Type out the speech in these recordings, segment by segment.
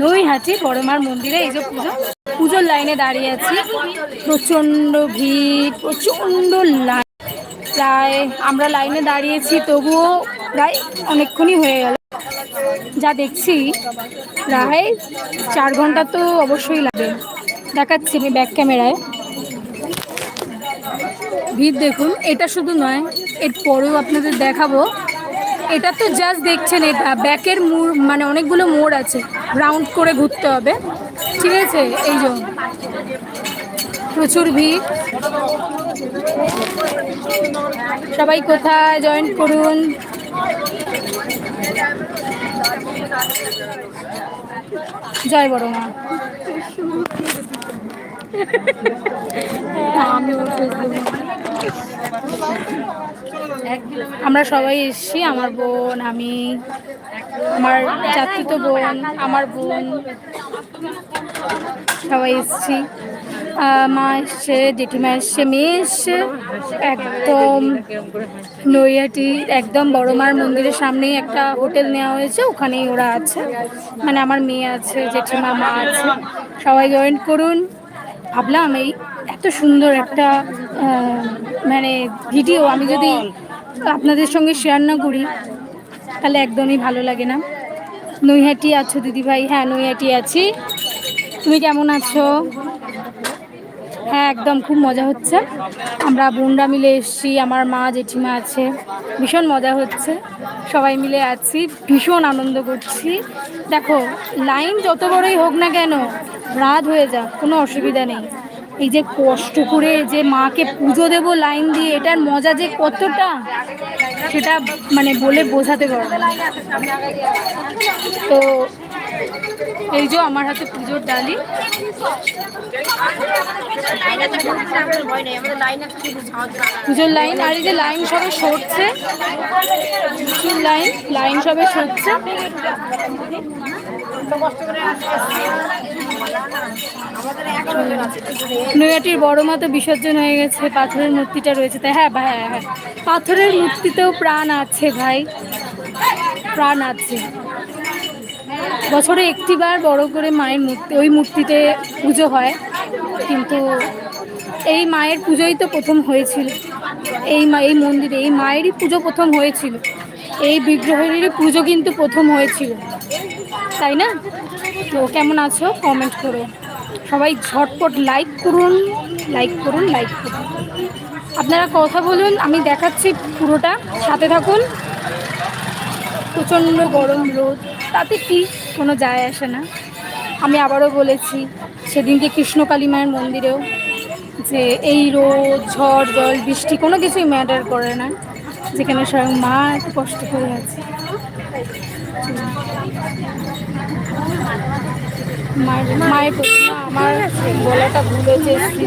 নৈহাটি বড়মার মন্দিরে এই যে পুজো। পুজোর লাইনে দাঁড়িয়ে আছি। প্রচণ্ড ভিড়, প্রচণ্ড লাইন প্রায় আমরা লাইনে দাঁড়িয়েছি, তবুও প্রায় অনেকক্ষণই হয়ে গেল। যা দেখছি, প্রায় চার ঘণ্টা তো অবশ্যই লাগে। দেখাচ্ছি আমি ব্যাক ক্যামেরায় ভিড় দেখুন, এটা শুধু নয় এর পরেও আপনাদের দেখাবো। এটা তো জাস্ট দেখছেন এটা ব্যাকের মোড় মানে অনেকগুলো মোড় আছে। রাউন্ড করে ঘুরতে হবে। ঠিক আছে? এই জন্য প্রচুর ভিড়। সবাই কোথায়? জয়েন করুন। জয় বড় মা। আমরা সবাই এসেছি, আমার বোন, আমি, আমার চাচিত বোন, আমার বোন, সবাই এসেছি। মা এসছে, জেঠিমা এসছে, মেয়ে এসছে, একদম নৈয়াটি একদম বড় মার মন্দিরের সামনেই একটা হোটেল নেওয়া হয়েছে, ওখানেই ওরা আছে। মানে আমার মেয়ে আছে, জেঠিমা, মা আছে, সবাই জয়েন করুন। ভাবলাম এই এত সুন্দর একটা মানে ভিডিও আমি যদি আপনাদের সঙ্গে শেয়ার না করি, তাহলে একদমই ভালো লাগে না। নৈহাটি আছো দিদিভাই হ্যাঁ নৈহাটি আছি। তুমি কেমন আছো? হ্যাঁ একদম খুব মজা হচ্ছে। আমরা বোনরা মিলে এসেছি, আমার মা জেঠিমা আছে, ভীষণ মজা হচ্ছে। সবাই মিলে আছি, ভীষণ আনন্দ করছি। দেখো লাইন যত বড়ই হোক না কেন, রাত হয়ে যাক, কোনো অসুবিধা নেই। এই যে কষ্ট করে যে মাকে পুজো দেবো লাইন দিয়ে, এটার মজা যে কতটা, সেটা মানে বলে বোঝাতে পারব। তো এই যে আমার হাতে পুজোর ডালি। পুজোর লাইন, আর এই যে লাইন সবে সরছে। প্রচুর লাইন লাইন সবে সরছে। নৈয়াটির বড় মা তো বিসর্জন হয়ে গেছে, পাথরের মূর্তিটা রয়েছে। তাই হ্যাঁ ভাই হ্যাঁ হ্যাঁ। পাথরের মূর্তিতেও প্রাণ আছে, ভাই। প্রাণ আছে। বছরে একটিবার বড় করে মায়ের মূর্তি, ওই মূর্তিতে পুজো হয়। কিন্তু এই মায়ের পুজোই তো প্রথম হয়েছিল। এই মা, এই মন্দিরে, এই মায়েরই পুজো প্রথম হয়েছিল। এই বিগ্রহেরই পুজো কিন্তু প্রথম হয়েছিল। তাই না? তো কেমন আছো? কমেন্ট করো। সবাই ঝটপট লাইক করুন লাইক করুন লাইক করুন। আপনারা কথা বলুন, আমি দেখাচ্ছি পুরোটা। সাথে থাকুন। প্রচণ্ড গরম রোদ, তাতে কি কোনো যায় আসে না। আমি আবারও বলেছি, সেদিনকে কৃষ্ণকালী মায়ের মন্দিরেও যে এই রোদ, ঝড়, জল, বৃষ্টি কোনো কিছুই ম্যাটার করে না। যেখানে স্বয়ং মা এত কষ্ট করে আছে। মায়ের প্রতিমা, আমার গলাটা ভুল মূর্তি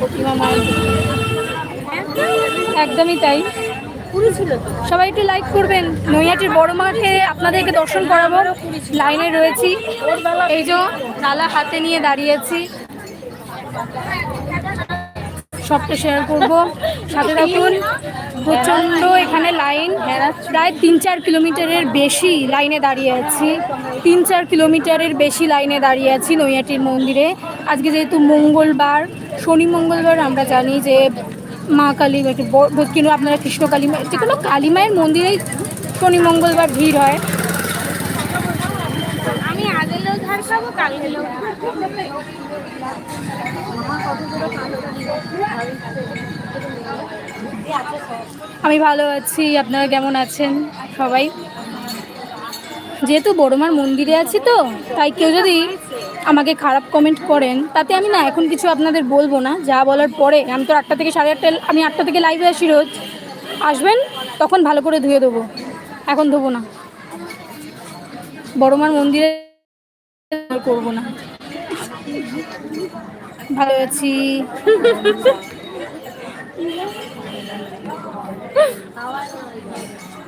প্রতিমা মায়ের একদমই তাই। সবাই একটু লাইক করবেন। নৈহাটির বড় মাঠে আপনাদেরকে দর্শন করাবো। লাইনে রয়েছি। এই যে, তালা হাতে নিয়ে দাঁড়িয়েছি সবটা শেয়ার করব। সাথে থাকুন, প্রচণ্ড এখানে লাইন প্রায় তিন চার কিলোমিটারের বেশি লাইনে দাঁড়িয়ে আছি। তিন চার কিলোমিটারের বেশি লাইনে দাঁড়িয়ে আছি নৈহাটির মন্দিরে। আজকে যেহেতু মঙ্গলবার, শনি মঙ্গলবার, আমরা জানি যে মা কালী, একটু কিন্তু আপনারা কৃষ্ণ কালী যে কোনো কালী মায়ের মন্দিরেই শনি মঙ্গলবার ভিড় হয়। আমি আগে ধার খাব কাল গেলেও আমি ভালো আছি, আপনারা কেমন আছেন সবাই? যেহেতু বড়মার মন্দিরে আছি তো, তাই কেউ যদি আমাকে খারাপ কমেন্ট করেন, তাতে আমি না এখন কিছু আপনাদের বলব না, যা বলার পরে। আমি তো আটটা থেকে সাড়ে আটটা, আমি আটটা থেকে লাইভে আসি রোজ। আসবেন, তখন ভালো করে ধুয়ে দেবো। এখন ধোবো না। বড়মার মন্দিরে করব না। ভালো আছি।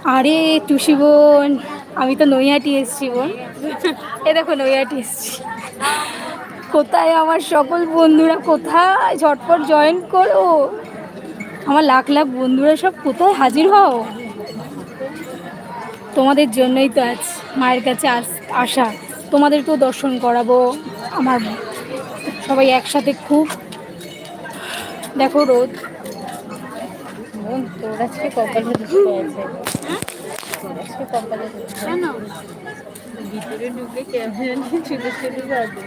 আরে টুসি বোন, আমি তো নৈহাটি এসছি বোন। এ দেখো নৈহাটি এসছি। কোথায় আমার সকল বন্ধুরা, কোথায়? ঝটপট জয়েন করো। আমার লাখ লাখ বন্ধুরা সব কোথায় হাজির হও? তোমাদের জন্যই তো আজ মায়ের কাছে আস- আসা। তোমাদেরকেও দর্শন করাবো। আমার সবাই একসাথে খুব। দেখো রোদ। তোর আজকে কপালে দুটো আছে। আজকে কপালে কেন? ভিতরে ঢুকে কেমন ছুটে ছুটে যাবে।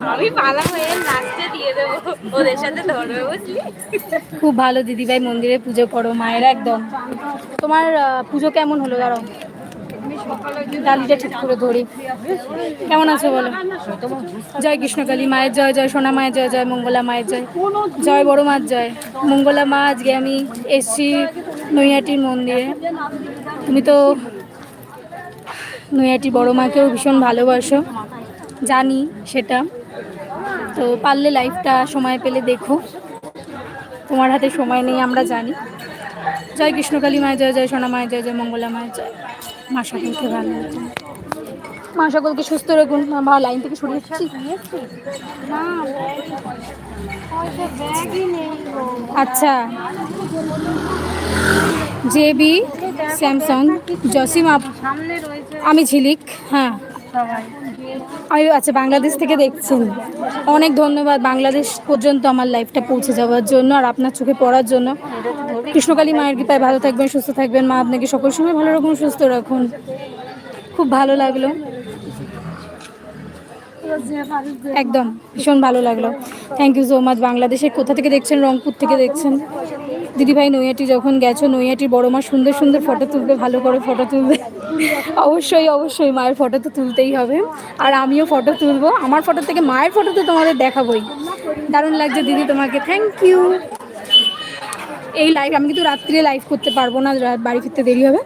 আমি পালা হয়ে নাচতে দিয়ে দেবো। ওদের সাথে ধরবে বুঝলি? খুব ভালো দিদিভাই মন্দিরে পুজো করো মায়ের একদম। তোমার পুজো কেমন হলো দাঁড়াও। ডালিটা ঠিক করে ধরি। কেমন আছো বলো? জয় কৃষ্ণকালী, মায়ের জয় জয় সোনা মায়ের জয় জয় মঙ্গলা মায়ের জয়। জয় বড় মার জয়। মঙ্গলা মা, আজকে আমি এসছি নৈহাটির মন্দিরে। তুমি তো নৈহাটির বড় মাকেও ভীষণ ভালোবাসো, জানি সেটা। তো পারলে লাইফটা সময় পেলে দেখো। তোমার হাতে সময় নেই, আমরা জানি। জয় কৃষ্ণকালী মায়ের জয় জয় সোনা মায়ের জয় জয় মঙ্গলা মায়ের জয়। মা সকলকে ভালো রাখুন মা সকলকে সুস্থ রাখুন। ভালো লাইন থেকে সরিয়ে যাচ্ছি আচ্ছা। জেবি স্যামসাং জসিম আপ আমি ঝিলিক হ্যাঁ। আমি আচ্ছা বাংলাদেশ থেকে দেখছেন। অনেক ধন্যবাদ। বাংলাদেশ পর্যন্ত আমার লাইফটা পৌঁছে যাওয়ার জন্য আর আপনার চোখে পড়ার জন্য। কৃষ্ণকালী মায়ের কৃপায় ভালো থাকবেন, সুস্থ থাকবেন। মা আপনাকে সকল সময় ভালো রকম সুস্থ রাখুন। খুব ভালো লাগল। একদম, ভীষণ ভালো লাগল। থ্যাংক ইউ সো মাচ বাংলাদেশের কোথা থেকে দেখছেন, রংপুর থেকে দেখছেন। দিদিভাই নৈহাটি যখন গেছো, নৈহাটির বড় মা সুন্দর সুন্দর ফটো তুলবে, ভালো করে ফটো তুলবে। অবশ্যই অবশ্যই মায়ের ফটো তো তুলতেই হবে। আর আমিও ফটো তুলবো। আমার ফটো থেকে মায়ের ফটো তো তোমাদের দেখাবোই। দারুণ লাগছে দিদি তোমাকে। থ্যাংক ইউ এই লাইভ আমি কিন্তু রাত্রে লাইভ করতে পারব না বাড়ি ফিরতে দেরি হবে।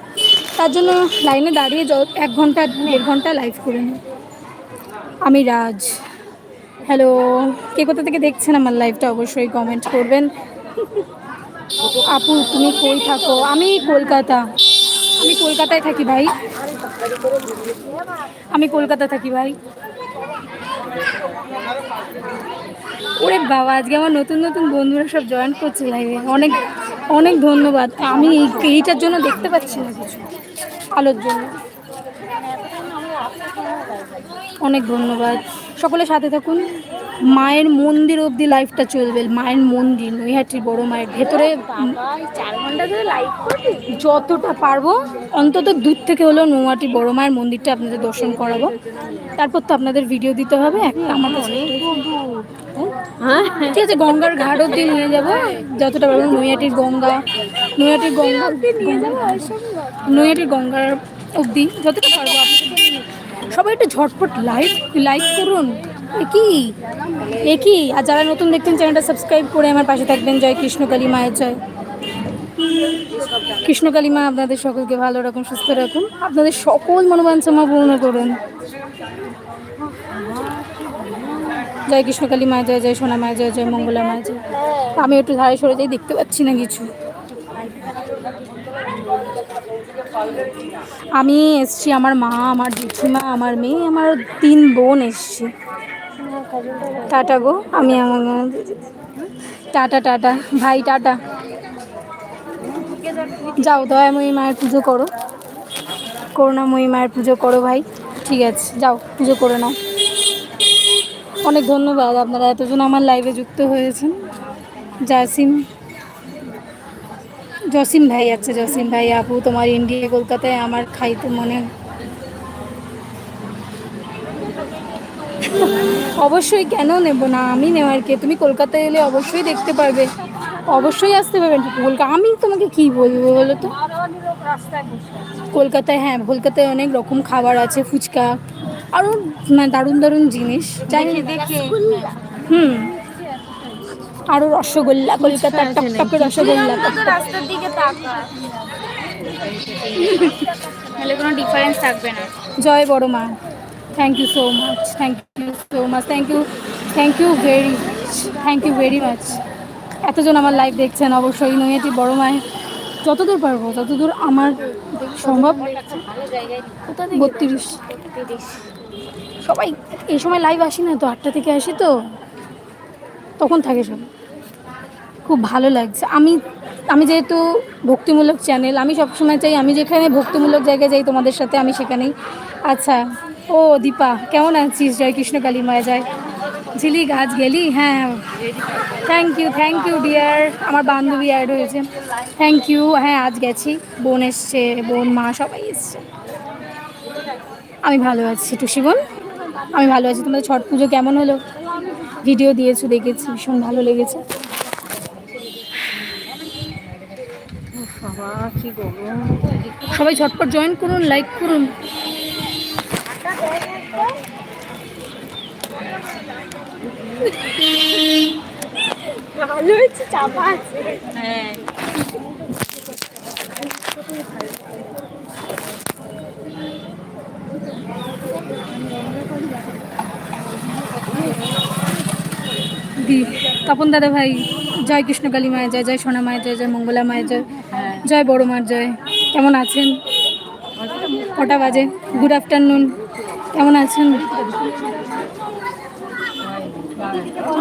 তার জন্য লাইনে দাঁড়িয়ে এক ঘণ্টা, দেড় ঘণ্টা লাইভ করে নিই। আমি রাজ। হ্যালো কে কোথা থেকে দেখছেন আমার লাইভটা অবশ্যই কমেন্ট করবেন। আপু, তুমি কই থাকো। আমি কলকাতা। আমি কলকাতায় থাকি ভাই। আমি কলকাতা থাকি ভাই। ওরে বাবা, আজকে আমার নতুন নতুন বন্ধুরা সব জয়েন করছে লাইভে অনেক অনেক ধন্যবাদ। আমি এইটার জন্য দেখতে পাচ্ছি না কিছু। আলোর জন্য। অনেক ধন্যবাদ। সকলের সাথে থাকুন। মায়ের মন্দির অবধি লাইফটা চলবে মায়ের মন্দির নৈহাটির বড় মায়ের ভেতরে চার ঘণ্টা ধরে লাইভ করবি যতটা পারব অন্তত দূর থেকে হলেও নৈহাটি বড় মায়ের মন্দিরটা আপনাদের দর্শন করাবো। তারপর তো আপনাদের ভিডিও দিতে হবে একটা আমার কাছে হ্যাঁ? ঠিক আছে গঙ্গার ঘাট অব্দি নিয়ে যাব যতটা পারব নৈহাটির গঙ্গা নৈহাটির গঙ্গা নৈহাটির গঙ্গার অবধি যতটা পারব আপনাদের সবাই একটু ঝটপট লাইক লাইক করুন। কি এ কি আর যারা নতুন দেখছেন, চ্যানেলটা সাবস্ক্রাইব করে আমার পাশে থাকবেন। জয় কৃষ্ণকালী মায়ের জয়। কৃষ্ণকালী মা, আপনাদের সকলকে ভালো রাখুন, সুস্থ রাখুন। আপনাদের সকল মনোবাঞ্ছনা পূর্ণ করুন। জয় কৃষ্ণকালী মায়ের জয় জয় সোনা মায়ের জয় জয় মঙ্গলা মায়ের জয়। আমি একটু ধারে সরে যাই, দেখতে পাচ্ছি না কিছু। আমি এসছি, আমার মা, আমার জেঠিমা, আমার মেয়ে, আমার তিন বোন এসছি। টাটা গো, আমি আমার টাটা টাটা, ভাই টাটা। যাও, দয়াময়ী মায়ের পুজো করো। করুণাময়ী মায়ের পুজো করো ভাই। ঠিক আছে, যাও, পুজো করে নাও। অনেক ধন্যবাদ আপনারা এতজন আমার লাইভে যুক্ত হয়েছেন। জাসিম, জসিম ভাই আচ্ছা জসিম ভাই আপু, তোমার ইন্ডিয়া কলকাতায় আমার খাইতে মনে অবশ্যই কেন নেব না? আমি নেওয়ার কে? তুমি কলকাতায় এলে অবশ্যই দেখতে পারবে। অবশ্যই আসতে পারবেন কলকাতা আমি তোমাকে কি বলব বলো তো? কলকাতায় হ্যাঁ কলকাতায় অনেক রকম খাবার আছে ফুচকা। আরও মানে দারুণ দারুণ জিনিস। হুম। আরও রসগোল্লা কলকাতার টকটকে রসগোল্লা। রাস্তার দিকে তাহলে কোনো ডিফারেন্স থাকবে না। জয় বড় মা। Thank you so much thank you so much thank you thank you very thank you very much এতজন আমার লাইভ দেখছেন, অবশ্যই নৈহাটি বড় মায়ের যতদূর পারব, যতদূর আমার সম্ভব। বত্রিশ। সবাই, এই সময় লাইভ আসি না তো, আটটা থেকে আসি তো। তখন থাকে সব। খুব ভালো লাগছে। আমি আমি যেহেতু ভক্তিমূলক চ্যানেল আমি সবসময় চাই, আমি যেখানে ভক্তিমূলক জায়গায় যাই তোমাদের সাথে, আমি সেখানেই। আচ্ছা ও দীপা কেমন আছিস? জয় কৃষ্ণ কালী মায়া যায় ঝিলি গাছ গেলি? হ্যাঁ thank you thank you dear আমার বান্ধবী অ্যাড হয়েছে। থ্যাংক ইউ হ্যাঁ আজ গেছি। বোন এসছে বোন মা সবাই এসছে। আমি ভালো আছি। টুসি বোন আমি ভালো আছি। তোমাদের ছট পুজো কেমন হলো? ভিডিও দিয়েছ দেখেছি। ভীষণ ভালো লেগেছে। সবাই ঝটপট জয়েন করুন লাইক করুন। ভালো চাপা আছে। হ্যাঁ। দি তপন দাদা ভাই জয় কৃষ্ণ কালী মায়ের জয় জয় সোনা মায়ের জয় জয় মঙ্গলা মায়ের জয় জয় বড় মার জয়। কেমন আছেন? কটা বাজে? গুড আফটারনুন কেমন আছেন?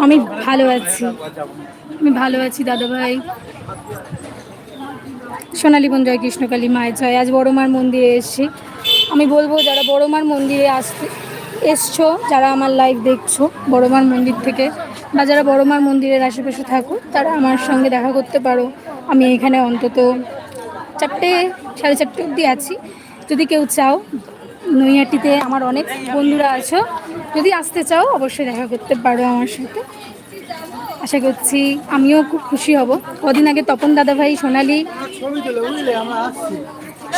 আমি ভালো আছি। আমি ভালো আছি দাদা ভাই সোনালী বোন, জয় কৃষ্ণকালী মায়ের জয়। আজ বড় মার মন্দিরে এসেছি। আমি বলব, যারা বড় মার মন্দিরে আসতে, এসছো, যারা আমার লাইভ দেখছ, বড় মার মন্দির থেকে, বা যারা বড় মার মন্দিরের আশেপাশে থাকো, তারা আমার সঙ্গে দেখা করতে পারো। আমি এখানে অন্তত চারটে, সাড়ে চারটে অবধি আছি। যদি কেউ চাও নৈহাটিতে আমার অনেক বন্ধুরা আছো। যদি আসতে চাও, অবশ্যই দেখা করতে পারো আমার সাথে। আশা করছি আমিও খুব খুশি হব। কদিন আগে তপন দাদাভাই, সোনালি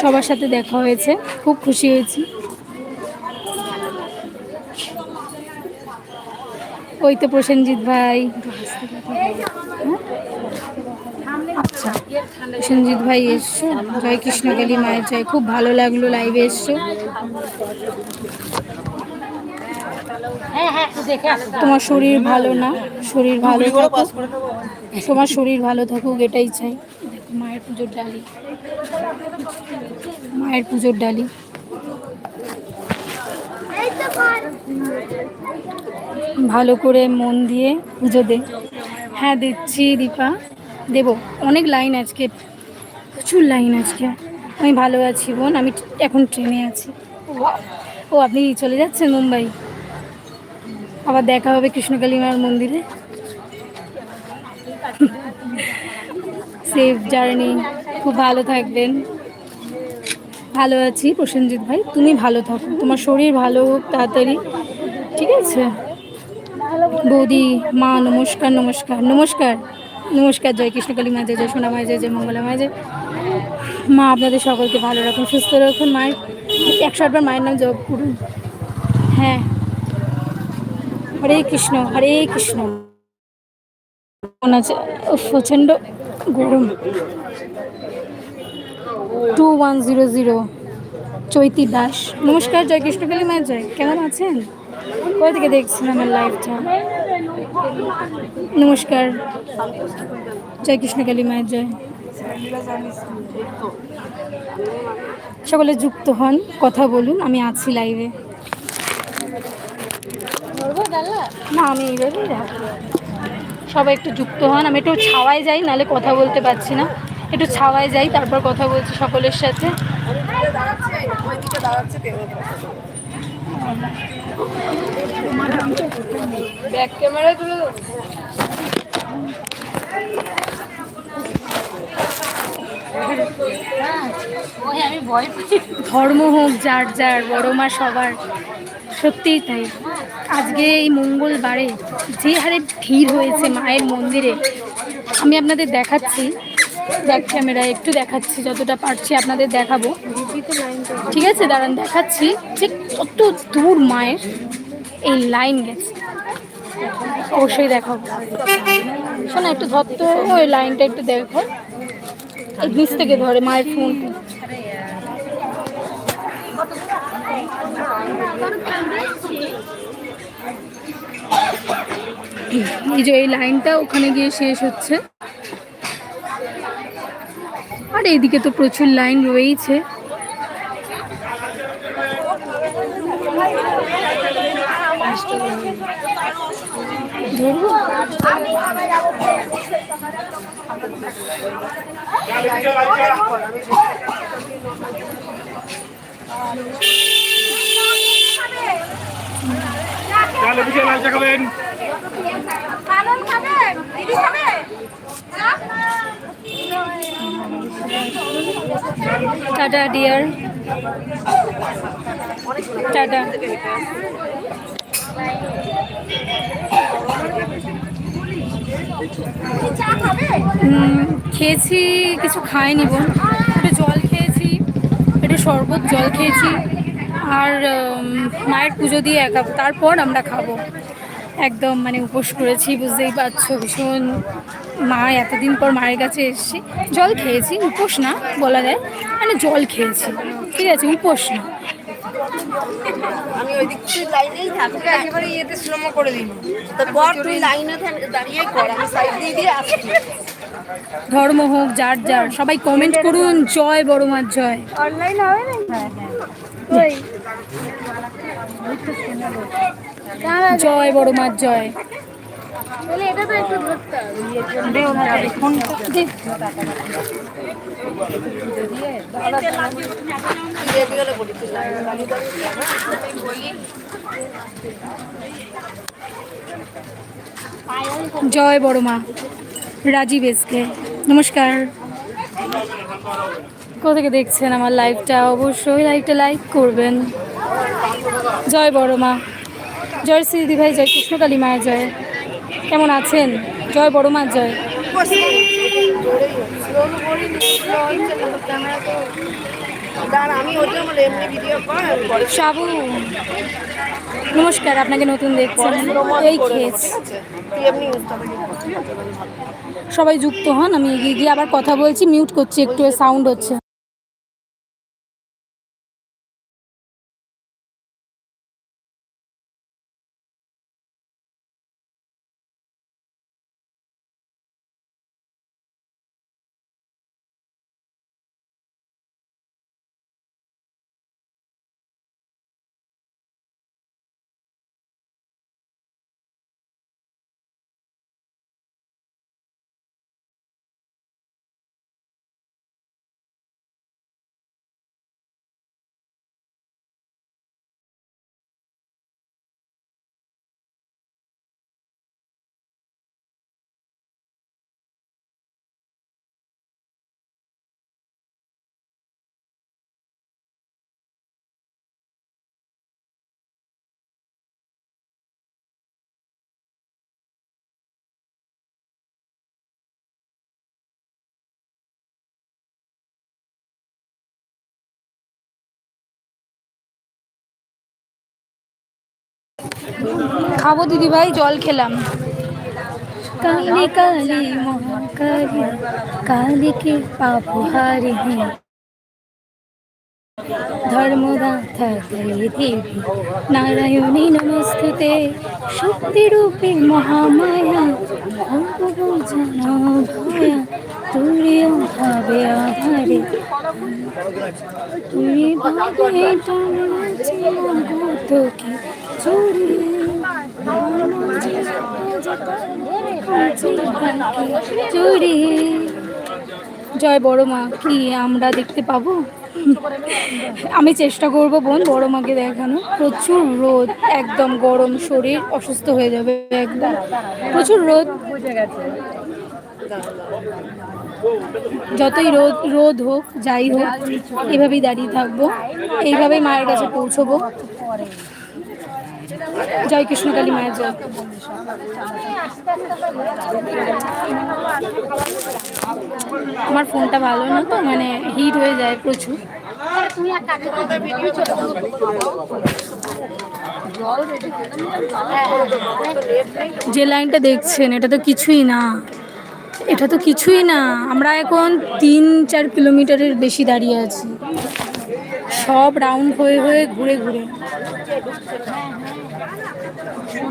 সবার সাথে দেখা হয়েছে। খুব খুশি হয়েছি। ওই তো প্রসেনজিৎ ভাই। আচ্ছা সঞ্জিত ভাই এসছো? জয় কৃষ্ণকালী মায়ের জয়। খুব ভালো লাগল লাইভে এসছো। তোমার শরীর ভালো না? শরীর ভালো তোমার শরীর ভালো থাকুক, এটাই চাই। দেখো, মায়ের পুজোর ডালি। মায়ের পুজোর ডালি। ভালো করে মন দিয়ে পুজো দে। হ্যাঁ দিচ্ছি দীপা। দেব। অনেক লাইন আজকে প্রচুর লাইন আজকে। আমি ভালো আছি বোন আমি এখন ট্রেনে আছি। ও আপনি চলে যাচ্ছেন মুম্বাই? আবার দেখা হবে কৃষ্ণকালী মার মন্দিরে? সেফ জার্নি খুব ভালো থাকবেন। ভালো আছি প্রসেনজিৎ ভাই তুমি ভালো থাকো। তোমার শরীর ভালো হোক তাড়াতাড়ি ঠিক আছে? বৌদি মা নমস্কার নমস্কার। নমস্কার। নমস্কার, জয় কৃষ্ণকালী মা, জয় সোনা মায় জয় মঙ্গলা জয় মা, আপনাদের সকলকে ভালো রাখুন, সুস্থ রাখুন মায়ের একশো আটবার মায়ের নাম জপ করুন। হ্যাঁ। হরে কৃষ্ণ হরে কৃষ্ণ। আছে প্রচণ্ড গরম। Two one zero zero, Chaiti Das. নমস্কার, জয় কৃষ্ণকালী মায়ের জয়। কেমন আছেন? কোথা থেকে দেখছেন আমার লাইভটা নমস্কার জয় কৃষ্ণকালী মায়ের জয়। সকলে যুক্ত হন, কথা বলুন, আমি আছি লাইভে না, আমি সবাই একটু যুক্ত হন, আমি একটু ছাওয়ায় যাই, নাহলে কথা বলতে পারছি না। একটু ছাওয়ায় যাই, তারপর কথা বলছি সকলের সাথে। ব্যাক তুলে পাই ধর্ম হোক, যার যার, বড় মা সবার। সত্যিই তাই। আজকে এই মঙ্গলবারে যে হারে ভিড় হয়েছে মায়ের মন্দিরে, আমি আপনাদের দেখাচ্ছি ব্যাক ক্যামেরা একটু দেখাচ্ছি, যতটা পারছি আপনাদের দেখাবো। ঠিক আছে, দাঁড়ান, দেখাচ্ছি। যে কত দূর মায়ের এই লাইন গেছে। অবশ্যই দেখাবো। শোনা, একটু ধরতো ওই লাইনটা একটু দেখো। এই নিচ থেকে ধরে মায়ের ফোন এই যে এই লাইনটা ওখানে গিয়ে শেষ হচ্ছে। আর এইদিকে তো প্রচুর লাইন রয়েইছে। তাহলে বিকেল লাল চা খাবেন। Tata dear. টাটা। খেয়েছি, কিছু খাইনি বোন। একটু জল খেয়েছি, একটু শরবত জল খেয়েছি। আর মায়ের পুজো দিয়ে একা, তারপর আমরা খাব। একদম মানে উপোস করেছি, বুঝতেই পারছ, ভীষণ। মা, এতদিন পর মায়ের কাছে এসেছি। জল খেয়েছি, উপোস না, বলা যায়। মানে জল খেয়েছি, ঠিক আছে, উপোস না। আমি ওই দিক থেকে লাইনেই থাকব একেবারে ইয়েতে শ্রম করে দিই। তো তুই লাইনে দাঁড়িয়ে কর আমি সাইড দিয়ে দিয়ে আসছি। ধর্ম হোক যার যার সবাই কমেন্ট করুন। জয় বড় মার জয়। অনলাইন হবে না ওই। জয় বড় মার জয়। জয় বড় মা রাজীব এসকে নমস্কার। কোথা থেকে দেখছেন আমার লাইভটা অবশ্যই লাইভটা লাইক করবেন। জয় বড় মা জয় শ্রী দিদি ভাই জয় কৃষ্ণকালী মায়ের জয়। কেমন আছেন? জয় বড় মার জয়। সাবু, নমস্কার, আপনাকে নতুন দেখছেন। এই খেয়েছি সবাই যুক্ত হন, আমি এগিয়ে গিয়ে আবার কথা বলছি, মিউট করছি, একটু সাউন্ড হচ্ছে। খাব দিদি ভাই, জল খেলাম। কালি কালি মহাকালি কালীকে পাপহারি ধর্মদাতা দেবী, নারায়ণী নমস্তুতে, শক্তিরূপে মহামায়া ভয়া তুরিয় ভাবে আধারে। তুমি ভাবে তোকে চড়িয়ে জয় বড় মা, কি আমরা দেখতে পাবো? আমি চেষ্টা করব বোন, বড় মাকে দেখানো। প্রচুর রোদ, একদম গরম শরীর, অসুস্থ হয়ে যাবে একদম। প্রচুর রোদ। যতই রোদ রোদ হোক, যাই হোক, এভাবেই দাঁড়িয়ে থাকব। এইভাবেই মায়ের কাছে পৌঁছবো। জয় কৃষ্ণ কালী মায়ের জয়। আমার ফোনটা ভালো না তো মানে হিট হয়ে যায় প্রচুর। যে লাইনটা দেখছেন, এটা তো কিছুই না। এটা তো কিছুই না। আমরা এখন তিন, চার কিলোমিটারের বেশি দাঁড়িয়ে আছি। সব রাউন্ড হয়ে হয়ে, ঘুরে ঘুরে।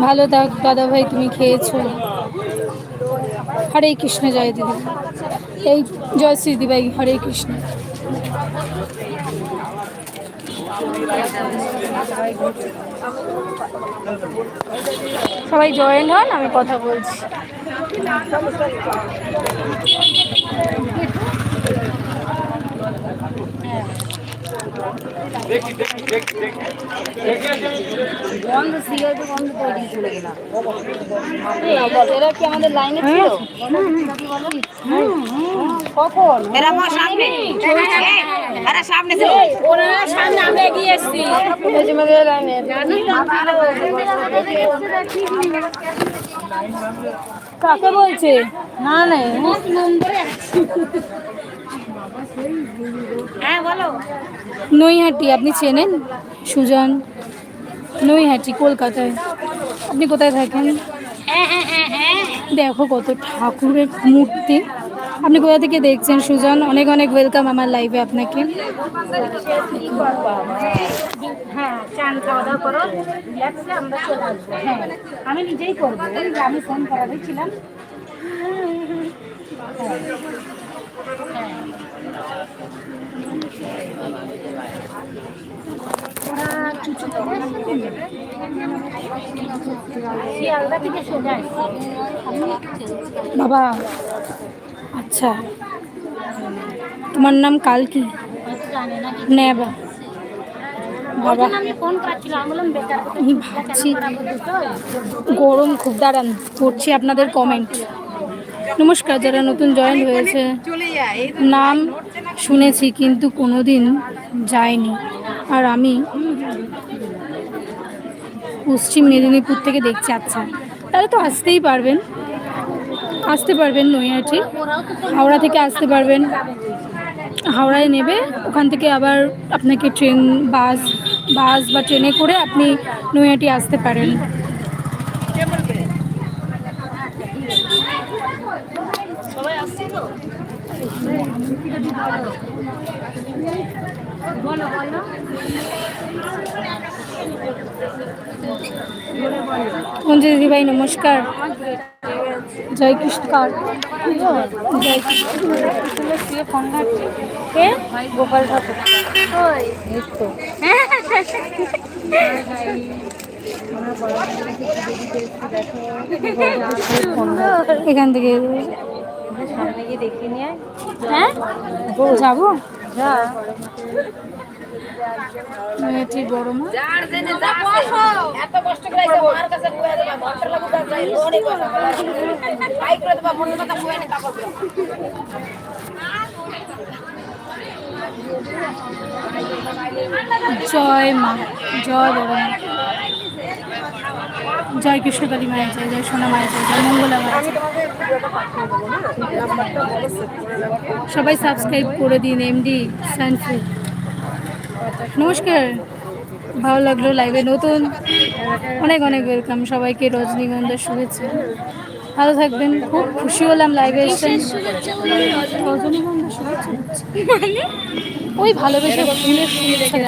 ভালো থাক, দাদা ভাই, তুমি খেয়েছো। হরে কৃষ্ণ, জয় দিদি। এই, জয় শ্রী ভাই, হরে কৃষ্ণ। সবাই জয়েন হন, আমি কথা বলছি। বন্ধ সিগারেট বন্ধ করে দিয়ে চলে গেলাম। এরা কি আমাদের লাইনে ছিল? কখন? এরা আমার সামনে। এরা সামনে ছিল। ওনারা সামনে আমরা এগিয়ে এসছি। কাকে বলছে? না না হ্যাঁ বলো। নৈহাটি আপনি চেনেন? সুজন নৈহাটি কলকাতায়। আপনি কোথায় থাকেন? হ্যাঁ হ্যাঁ হ্যাঁ দেখো কত ঠাকুরের মূর্তি। আপনি কোথা থেকে দেখছেন সুজন? অনেক অনেক ওয়েলকাম আমার লাইভে আপনাকে। আমি নিজেই করব। আমি ফোন বাবা আচ্ছা। তোমার নাম না নেবা। বাবা, আমি ভাবছি গরম খুব, দাঁড়ান, পড়ছি আপনাদের কমেন্ট নমস্কার, যারা নতুন জয়েন হয়েছে, নাম শুনেছি কিন্তু কোনোদিন যাইনি আর আমি পশ্চিম মেদিনীপুর থেকে দেখছি আচ্ছা। তাহলে তো আসতেই পারবেন। আসতে পারবেন নৈহাটি। হাওড়া থেকে আসতে পারবেন। হাওড়ায় নেবে। ওখান থেকে আবার আপনাকে ট্রেন, বাস বাস বা ট্রেনে করে আপনি নৈহাটি আসতে পারেন। অঞ্জলি দিদি ভাই নমস্কার। জয় কৃষ্ণ কার জয় কৃষ্ণ ফোন ঘাটছে গোপাল ঠাকুর। এখান থেকে সামনে গিয়ে দেখিয়ে নিয়ে হ্যাঁ? যাব? বড় মা। এত কষ্ট করে মার কাছে জয় মা জয় বড় মা। জয় কৃষ্ণকালী মায়ের জয় জয় সোনা মায়ের জয় জয় মঙ্গলা মায়ের। সবাই সাবস্ক্রাইব করে দিন এমডি সানফুড নমস্কার। ভালো লাগল লাইভে নতুন। অনেক অনেক ওয়েলকাম সবাইকে রজনীগন্ধার শুভেচ্ছা। ভালো থাকবেন, খুব খুশি হলাম লাইভে এসেছেন রজনীগন্ধা শুভেচ্ছা। ওই ভালোবেসে ফুলের শুভেচ্ছা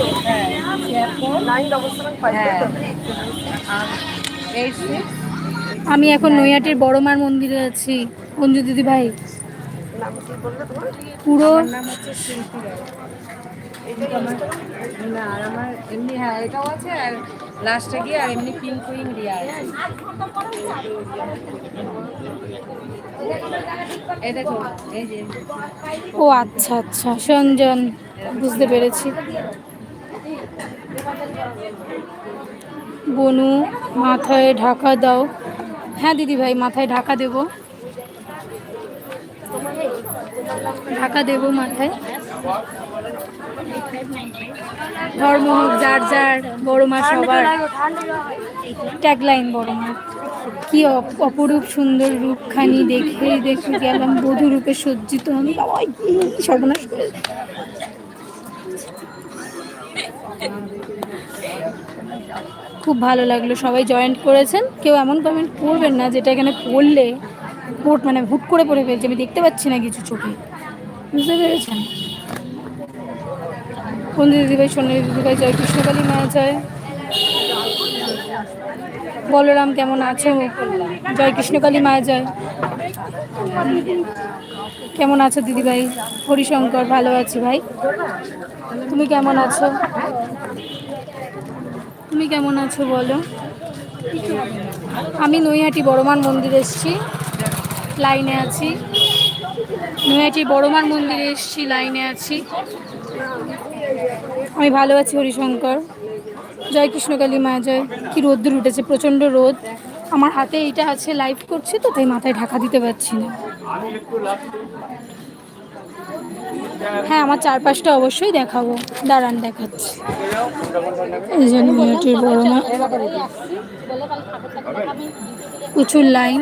জানাচ্ছি আমি এখন নৈয়াটির বড় মার মন্দিরে আছি। অঞ্জু দিদি ভাই। পুরো না আর আমার এমনি হ্যাঁ এটাও আছে আর লাস্টে গিয়ে আর এমনি রিয়া আছে। ও আচ্ছা আচ্ছা সঞ্জন বুঝতে পেরেছি। বনু মাথায় ঢাকা দাও। হ্যাঁ দিদি ভাই মাথায় ঢাকা দেব। ঢাকা দেব মাথায়। ধর্ম হোক যার যার বড় মা সবার। ট্যাগলাইন বড় মা। কি অপ- অপরূপ সুন্দর রূপখানি দেখেই দেখে গেলাম বধূ রূপে সজ্জিত। আমি সর্বনাশ করে খুব ভালো লাগল, সবাই জয়েন্ট করেছেন। কেউ এমন কমেন্ট করবেন না যেটা এখানে পড়লে পড় মানে হুট করে পড়ে ফেলছে, আমি দেখতে পাচ্ছি না কিছু চোখে। বুঝতে পেরেছেন? কোন দিদিভাই, সোনালি দিদিভাই, জয় কৃষ্ণকালী মা, জয়। বলরাম কেমন আছে? জয় কৃষ্ণকালী মা, জয়। কেমন আছো দিদিভাই? হরিশঙ্কর, ভালো আছি ভাই। তুমি কেমন আছো? তুমি কেমন আছো বলো? আমি নৈহাটি বড়মান মন্দির এসেছি, লাইনে আছি। নৈহাটি বড়মান মন্দিরে এসেছি, লাইনে আছি। আমি ভালো আছি হরিশঙ্কর। জয় কৃষ্ণকালী মা, জয়। কি রোদ্দুর উঠেছে, প্রচণ্ড রোদ। আমার হাতে এইটা আছে লাইভ করছি তো, তাই মাথায় ঢাকা দিতে পারছি না। হ্যাঁ আমার চারপাশটা অবশ্যই দেখাবো। দাঁড়ান দেখাচ্ছি। এই জন্য মেয়েটির বড় প্রচুর লাইন।